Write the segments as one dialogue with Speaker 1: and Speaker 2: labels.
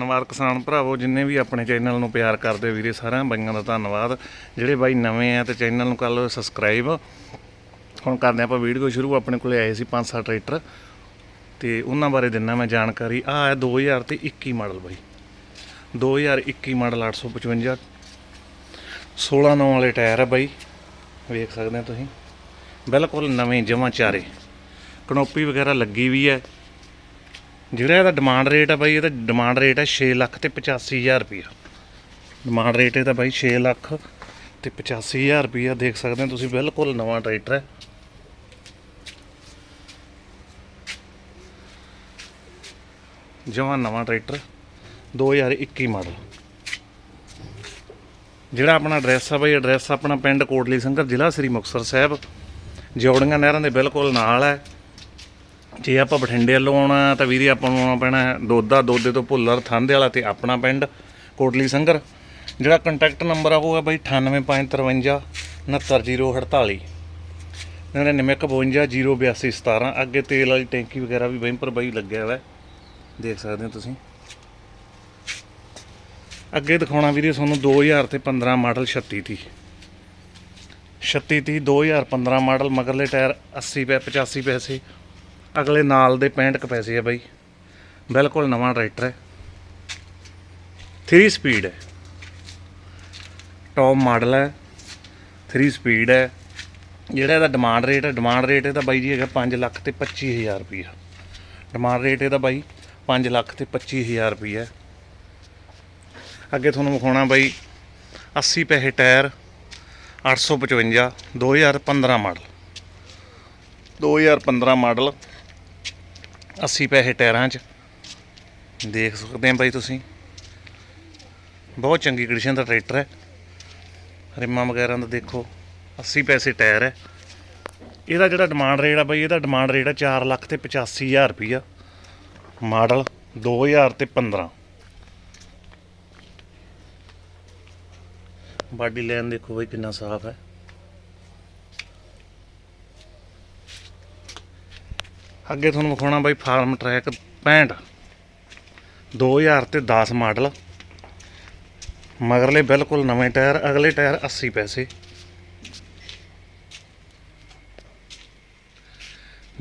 Speaker 1: ਧੰਨਵਾਦ ਕਿਸਾਨ ਭਰਾਵੋ, ਜਿੰਨੇ ਵੀ ਆਪਣੇ ਚੈਨਲ ਨੂੰ ਪਿਆਰ ਕਰਦੇ ਵੀਰੇ, ਸਾਰਿਆਂ ਬਾਈਆਂ ਦਾ ਧੰਨਵਾਦ। ਜਿਹੜੇ ਬਾਈ ਨਵੇਂ ਆ ਤੇ ਚੈਨਲ ਨੂੰ ਕਰ ਲਓ ਸਬਸਕ੍ਰਾਈਬ ਹੁਣ ਕਰਦੇ ਆਪਾਂ ਵੀਡੀਓ ਸ਼ੁਰੂ, ਆਪਣੇ ਕੋਲੇ ਆਏ ਸੀ ਪੰਜ ਸੱਤ ਟਰੈਕਟਰ। ਤੇ ਉਹਨਾਂ ਬਾਰੇ ਦਿੰਨਾ ਮੈਂ ਜਾਣਕਾਰੀ। ਆ ਹੈ 2000 ਤੇ 21 ਮਾਡਲ ਬਾਈ। 2021 ਮਾਡਲ 855 16 ਨੌ ਵਾਲੇ ਟਾਇਰ ਆ ਬਾਈ। ਵੇਖ ਸਕਦੇ ਹੋ ਤੁਸੀਂ। ਬਿਲਕੁਲ ਨਵੇਂ ਜਮਾਂ ਚਾਰੇ। ਕਨੋਪੀ ਵਗੈਰਾ ਲੱਗੀ ਵੀ ਹੈ। ਜਿਹੜਾ ਇਹਦਾ ਡਿਮਾਂਡ ਰੇਟ ਆ ਬਾਈ, ਇਹਦਾ ਡਿਮਾਂਡ ਰੇਟ ਹੈ 6 ਲੱਖ ਤੇ 85000 ਰੁਪਇਆ। ਡਿਮਾਂਡ ਰੇਟ ਇਹਦਾ ਬਾਈ 6 ਲੱਖ ਤੇ 85000 ਰੁਪਇਆ। ਦੇਖ ਸਕਦੇ ਹੋ ਤੁਸੀਂ, ਬਿਲਕੁਲ ਨਵਾਂ ਟਰੈਕਟਰ ਹੈ। ਜਵਾਨ ਨਵਾਂ ਟਰੈਕਟਰ 2021 ਮਾਡਲ ਜਿਹੜਾ ਆਪਣਾ ਐਡਰੈਸ ਆ ਬਾਈ ਐਡਰੈਸ ਆਪਣਾ ਪਿੰਡ ਕੋਟਲੀ ਸੰਘਰ ਜ਼ਿਲ੍ਹਾ ਸ੍ਰੀ ਮੁਕਤਸਰ ਸਾਹਿਬ। ਜੋੜੀਆਂ ਨਹਿਰਾਂ ਦੇ ਬਿਲਕੁਲ ਨਾਲ ਹੈ। ਜੇ ਆਪਾਂ ਬਠਿੰਡੇ ਵੱਲੋਂ ਆਉਣਾ ਤਾਂ ਵੀਰੇ ਆਪਾਂ ਨੂੰ ਆਉਣਾ ਪੈਣਾ ਦੋਦਾ ਦੋਦੇ ਤੋਂ ਭੁੱਲਰ ਥੰਦੇ ਵਾਲਾ ਤੇ ਆਪਣਾ ਪਿੰਡ, ਕੋਟਲੀ ਸੰਗਰ। ਜਿਹੜਾ ਕੰਟੈਕਟ ਨੰਬਰ ਆ ਉਹ ਹੈ ਬਾਈ 98553 69048 9952 ਅੱਗੇ ਤੇਲ ਵਾਲੀ ਟੈਂਕੀ ਵਗੈਰਾ ਵੀ ਬੈਂਪਰ ਬਾਈ ਲੱਗਿਆ ਹੋਇਆ ਦੇਖ ਸਕਦੇ ਹੋ ਤੁਸੀਂ। ਅੱਗੇ ਦਿਖਾਉਣਾ ਵੀਰੇ ਤੁਹਾਨੂੰ 2000 ਤੇ 15 ਮਾਡਲ 36 ਤੀ 36 ਤੀ 2015 ਮਾਡਲ ਮਗਰਲੇ ਟਾਇਰ 80 ਪੈ 85 ਪੈਸੇ। ਅਗਲੇ ਨਾਲ ਦੇ 65 ਕੁ ਪੈਸੇ ਆ ਬਾਈ। ਬਿਲਕੁਲ ਨਵਾਂ ਟਰੈਕਟਰ ਹੈ। 3 ਸਪੀਡ ਹੈ। ਟੌਪ ਮਾਡਲ ਹੈ। 3 ਸਪੀਡ ਹੈ। ਜਿਹੜਾ ਇਹਦਾ ਡਿਮਾਂਡ ਰੇਟ ਹੈ ਡਿਮਾਂਡ ਰੇਟ ਇਹਦਾ ਬਾਈ ਜੀ ਹੈਗਾ 5 ਲੱਖ ਤੇ 25000 ਰੁਪਈਆ। ਡਿਮਾਂਡ ਰੇਟ ਇਹਦਾ ਬਾਈ 5 ਲੱਖ ਤੇ 25000 ਰੁਪਈਆ। ਅੱਗੇ ਤੁਹਾਨੂੰ ਵਿਖਾਉਣਾ ਬਾਈ 80 ਪੈਸੇ ਟਾਇਰ 855 2015 ਮਾਡਲ 2015 ਮਾਡਲ 80 ਪੈਸੇ ਟਾਇਰਾਂ 'ਚ। ਦੇਖ ਸਕਦੇ ਆ ਬਾਈ ਤੁਸੀਂ। ਬਹੁਤ ਚੰਗੀ ਕੰਡੀਸ਼ਨ ਦਾ ਟਰੈਕਟਰ ਹੈ। ਰਿਮਾਂ ਵਗੈਰਾ ਦਾ ਦੇਖੋ 80 ਪੈਸੇ ਟਾਇਰ ਹੈ। ਇਹਦਾ ਜਿਹੜਾ ਡਿਮਾਂਡ ਰੇਟ ਆ ਬਾਈ, ਇਹਦਾ ਡਿਮਾਂਡ ਰੇਟ ਆ 4 ਲੱਖ ਤੇ 85000 ਰੁਪਈਆ। ਮਾਡਲ 2000 ਤੇ 15 ਬਾਡੀ ਲਾਈਨ ਦੇਖੋ ਬਾਈ ਕਿੰਨਾ ਸਾਫ਼ ਹੈ। ਅੱਗੇ ਤੁਹਾਨੂੰ ਵਿਖਾਉਣਾ ਬਾਈ ਫਾਰਮ ਟਰੈਕ 65 2000 ਤੇ 10 ਮਾਡਲ। ਮਗਰਲੇ ਬਿਲਕੁਲ ਨਵੇਂ ਟਾਇਰ, ਅਗਲੇ ਟਾਇਰ 80 ਪੈਸੇ।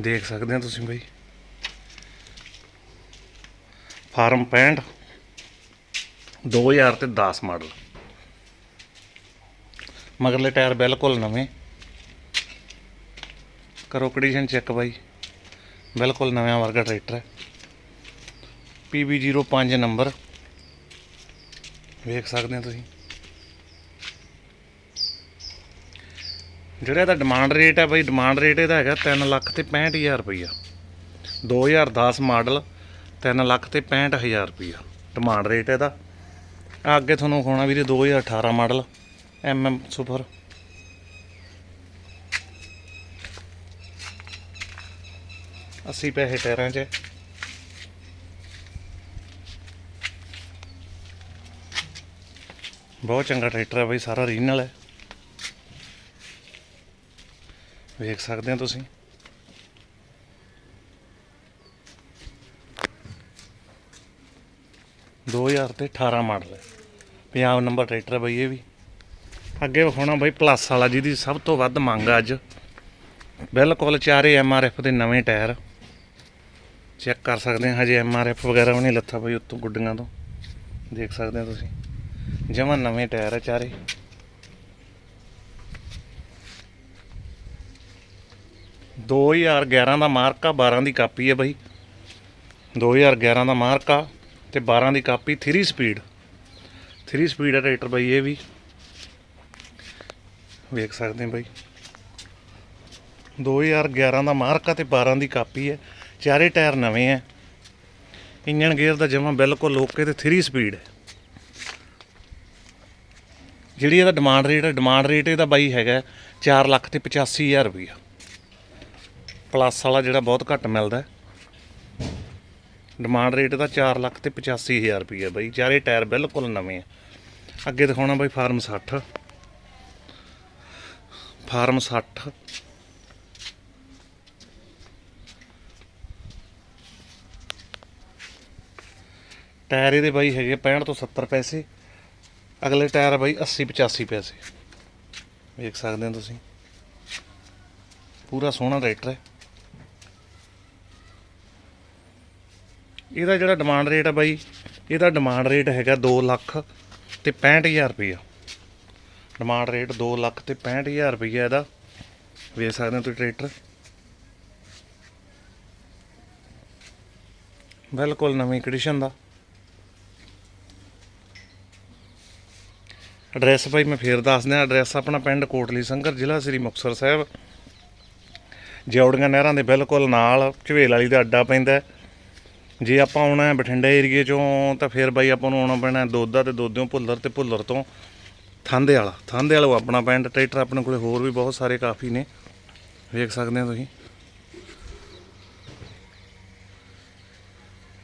Speaker 1: ਦੇਖ ਸਕਦੇ ਹੋ ਤੁਸੀਂ ਬਾਈ। ਫਾਰਮ 65 2000 ਤੇ 10 ਮਾਡਲ। ਮਗਰਲੇ ਟਾਇਰ ਬਿਲਕੁਲ ਨਵੇਂ। ਕਰੋ ਕੰਡੀਸ਼ਨ ਚੈੱਕ ਬਾਈ। ਬਿਲਕੁਲ ਨਵਾਂ ਵਰਗਾ ਟਰੈਕਟਰ ਹੈ। PB05 number. ਵੇਖ ਸਕਦੇ ਹੋ ਤੁਸੀਂ। ਜਿਹੜਾ ਇਹਦਾ ਡਿਮਾਂਡ ਰੇਟ ਹੈ ਬਈ ਡਿਮਾਂਡ ਰੇਟ ਇਹਦਾ ਹੈਗਾ 3 ਲੱਖ ਤੇ 65000 ਰੁਪਈਆ। 2010 ਮਾਡਲ 3 ਲੱਖ ਤੇ 65000 ਰੁਪਈਆ। ਡਿਮਾਂਡ ਰੇਟ ਇਹਦਾ। ਅੱਗੇ ਤੁਹਾਨੂੰ ਵਿਖਾਉਣਾ ਵੀਰੇ 2018 ਮਾਡਲ MM ਸੁਪਰ ਅੱਸੀ ਪੈਸੇ ਟਾਇਰਾਂ 'ਚ। ਬਹੁਤ ਚੰਗਾ ਟਰੈਕਟਰ ਹੈ ਬਾਈ, ਸਾਰਾ ਓਰੀਜਨਲ ਹੈ। ਵੇਖ ਸਕਦੇ ਹੋ ਤੁਸੀਂ। ਦੋ ਹਜ਼ਾਰ ਤੇ 18 ਮਾਡਲ ਹੈ। ਪੰਜਾਬ ਨੰਬਰ ਟਰੈਕਟਰ ਹੈ ਬਾਈ ਇਹ ਵੀ। ਅੱਗੇ ਵਿਖਾਉਣਾ ਬਾਈ ਪਲੱਸ ਵਾਲਾ, ਜਿਹਦੀ ਸਭ ਤੋਂ ਵੱਧ ਮੰਗ ਅੱਜ। ਬਿਲਕੁਲ ਚਾਰੇ ਐਮਆਰਐਫ ਦੇ ਨਵੇਂ ਟਾਇਰ। ਚੈੱਕ ਕਰ ਸਕਦੇ ਹਾਂ, ਹਜੇ ਐਮਆਰਐਫ ਵਗੈਰਾ ਵੀ ਨਹੀਂ ਲੱਥਾ ਬਈ ਉੱਤੋਂ ਗੁੱਡੀਆਂ ਤੋਂ। ਦੇਖ ਸਕਦੇ ਹੋ ਤੁਸੀਂ। ਜਮਾਂ ਨਵੇਂ ਟਾਇਰ ਆ ਚਾਰੇ। ਦੋ ਹਜ਼ਾਰ 11 ਦਾ ਮਾਰਕਾ 12 ਦੀ ਕਾਪੀ ਹੈ ਬਈ। 2011 ਦਾ ਮਾਰਕਾ ਤੇ 12 ਦੀ ਕਾਪੀ 3 ਸਪੀਡ। 3 ਸਪੀਡ ਹੈ ਟਰੈਕਟਰ ਬਈ ਇਹ ਵੀ। ਵੇਖ ਸਕਦੇ ਹੋ ਬਈ। 2011 ਦਾ ਮਾਰਕਾ ਤੇ 12 ਦੀ ਕਾਪੀ ਹੈ ਚਾਰੇ ਟਾਇਰ ਨਵੇਂ ਹੈ ਇੰਜਨ ਗੇਅਰ ਦਾ ਜਮਾ ਬਿਲਕੁਲ ਓਕੇ ਤੇ 3 ਸਪੀਡ ਹੈ ਜਿਹੜੀ ਇਹਦਾ ਡਿਮਾਂਡ ਰੇਟ ਹੈ ਡਿਮਾਂਡ ਰੇਟ ਇਹਦਾ ਬਾਈ ਹੈਗਾ 4 ਲੱਖ ਤੇ 85000 ਰੁਪਈਆ। ਪਲੱਸ ਵਾਲਾ ਜਿਹੜਾ ਬਹੁਤ ਘੱਟ ਮਿਲਦਾ। ਡਿਮਾਂਡ ਰੇਟ ਦਾ 4 ਲੱਖ ਤੇ 85000 ਰੁਪਈਆ ਬਾਈ। ਚਾਰੇ ਟਾਇਰ ਬਿਲਕੁਲ ਨਵੇਂ ਆ। ਅੱਗੇ ਦਿਖਾਉਣਾ ਬਾਈ ਫਾਰਮ 60 ਫਾਰਮ 60 ਟਾਇਰ ਇਹਦੇ ਬਾਈ ਹੈਗੇ 65 ਤੋਂ 70 ਪੈਸੇ। ਅਗਲੇ ਟਾਇਰ ਬਾਈ 80 85 ਪੈਸੇ। ਵੇਖ ਸਕਦੇ ਹੋ ਤੁਸੀਂ। ਪੂਰਾ ਸੋਹਣਾ ਟਰੈਕਟਰ ਹੈ। ਇਹਦਾ ਜਿਹੜਾ ਡਿਮਾਂਡ ਰੇਟ ਹੈ ਬਾਈ, ਇਹਦਾ ਡਿਮਾਂਡ ਰੇਟ ਹੈਗਾ 2 ਲੱਖ ਤੇ 65000 ਰੁਪਈਆ। ਡਿਮਾਂਡ ਰੇਟ 2 ਲੱਖ ਤੇ 65000 ਰੁਪਈਆ ਇਹਦਾ। ਵੇਖ ਸਕਦੇ ਹੋ ਤੁਸੀਂ ਟਰੈਕਟਰ। ਬਿਲਕੁਲ ਨਵੀਂ ਕੰਡੀਸ਼ਨ ਦਾ। ਐਡਰੈਸ ਭਾਈ ਮੈਂ ਫੇਰ ਦੱਸ ਦਿਆਂ ਐਡਰੈਸ ਆਪਣਾ ਪਿੰਡ ਕੋਟਲੀ ਸੰਗਰ, ਜ਼ਿਲ੍ਹਾ ਸ੍ਰੀ ਮੁਕਤਸਰ ਸਾਹਿਬ। ਜੌੜੀਆਂ ਨਹਿਰਾਂ ਦੇ ਬਿਲਕੁਲ ਨਾਲ, ਝਵੇਲ ਵਾਲੀ ਦਾ ਅੱਡਾ ਪੈਂਦਾ ਜੇ ਆਪਾਂ ਆਉਣਾ ਹੈ ਬਠਿੰਡਾ ਏਰੀਏ ਚੋਂ, ਤਾਂ ਫਿਰ ਬਾਈ ਆਪਾਂ ਨੂੰ ਆਉਣਾ ਪੈਣਾ ਹੈ ਦੋਦਾ ਤੇ ਦੋਦਿਓਂ, ਭੁੱਲਰ ਤੇ ਭੁੱਲਰ ਤੋਂ। ਥਾਂਦੇ ਵਾਲਾ ਥਾਂਦੇ ਵਾਲਾ ਆਪਣਾ ਪਿੰਡ, ਟਰੈਕਟਰ ਆਪਣੇ ਕੋਲੇ ਹੋਰ ਵੀ ਬਹੁਤ ਸਾਰੇ ਕਾਫੀ ਨੇ। ਵੇਖ ਸਕਦੇ ਹੋ ਤੁਸੀਂ।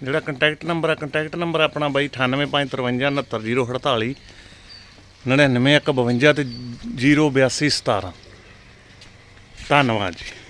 Speaker 1: ਜਿਹੜਾ ਕੰਟੈਕਟ ਨੰਬਰ ਹੈ ਕੰਟੈਕਟ ਨੰਬਰ ਆਪਣਾ ਬਾਈ 9855693048 99152 ਤੇ 08217 ਧੰਨਵਾਦ ਜੀ।